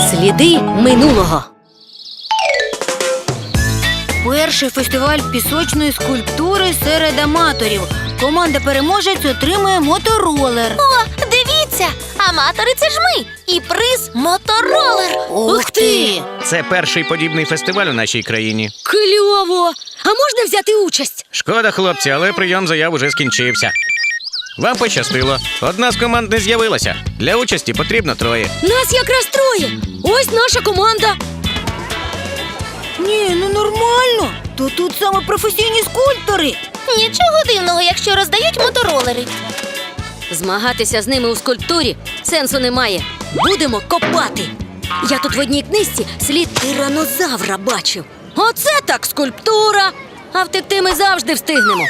Сліди минулого. Перший фестиваль пісочної скульптури серед аматорів. Команда переможець отримує моторолер. О, дивіться! Аматори це ж ми! І приз моторолер! Ух ти! Це перший подібний фестиваль у нашій країні. Кльово! А можна взяти участь? Шкода, хлопці, але прийом заяв уже скінчився. Вам пощастило. Одна з команд не з'явилася. Для участі потрібно троє. Нас якраз троє. Ось наша команда. Ні, ну нормально. То тут саме професійні скульптори. Нічого дивного, якщо роздають моторолери. Змагатися з ними у скульптурі сенсу немає. Будемо копати. Я тут в одній книжці слід тиранозавра бачив. Оце так скульптура. А втекти ми завжди встигнемо.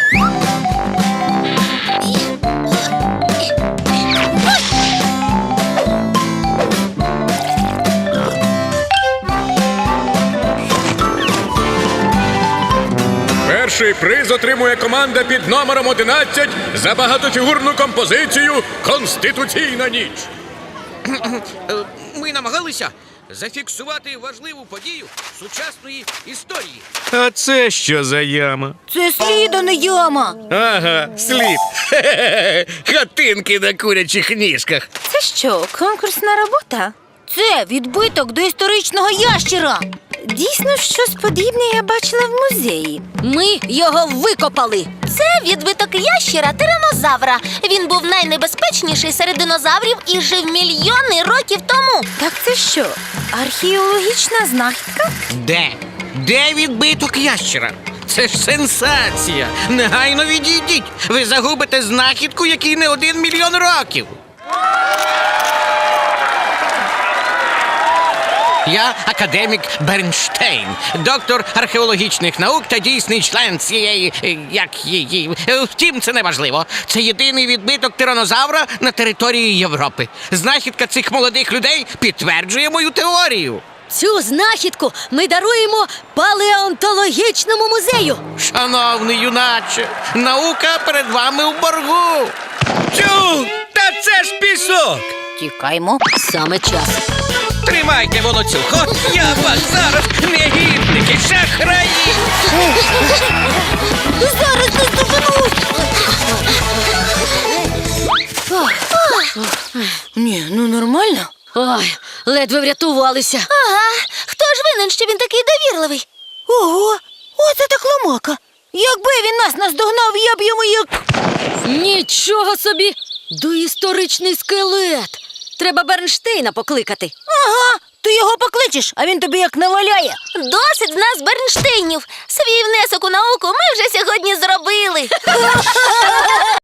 Перший приз отримує команда під номером 11 за багатофігурну композицію Конституційна ніч. Ми намагалися зафіксувати важливу подію сучасної історії. А це що за яма? Це слід, а не яма. Ага, слід. Хатинки на курячих ніжках. Це що, конкурсна робота? Це відбиток до історичного ящера. Дійсно, щось подібне я бачила в музеї. Ми його викопали. Це відбиток ящера тиранозавра. Він був найнебезпечніший серед динозаврів і жив мільйони років тому. Так це що? Археологічна знахідка? Де? Де відбиток ящера? Це ж сенсація. Негайно відійдіть. Ви загубите знахідку, якій не один мільйон років. Я академік Бернштейн, доктор археологічних наук та дійсний член цієї. е, як її. Е, Втім, це не важливо. Це єдиний відбиток тиранозавра на території Європи. Знахідка цих молодих людей підтверджує мою теорію. Цю знахідку ми даруємо палеонтологічному музею. Шановний юначе, наука перед вами у боргу. Тю! Та це ж пісок! Тікаймо. Саме час. Тримайте волоцюг, я вас зараз, негідники, шахраї! Зараз не здобанусь! Ні, ну нормально. Ой, ледве врятувалися. Ага, хто ж винен, що він такий довірливий? Ого, оце так ломака. Якби він нас наздогнав, я б йому як. Нічого собі! Доісторичний скелет. Треба Бернштейна покликати. Ага, ти його покличеш, а він тобі як наваляє. Досить з нас Бернштейнів. Свій внесок у науку ми вже сьогодні зробили.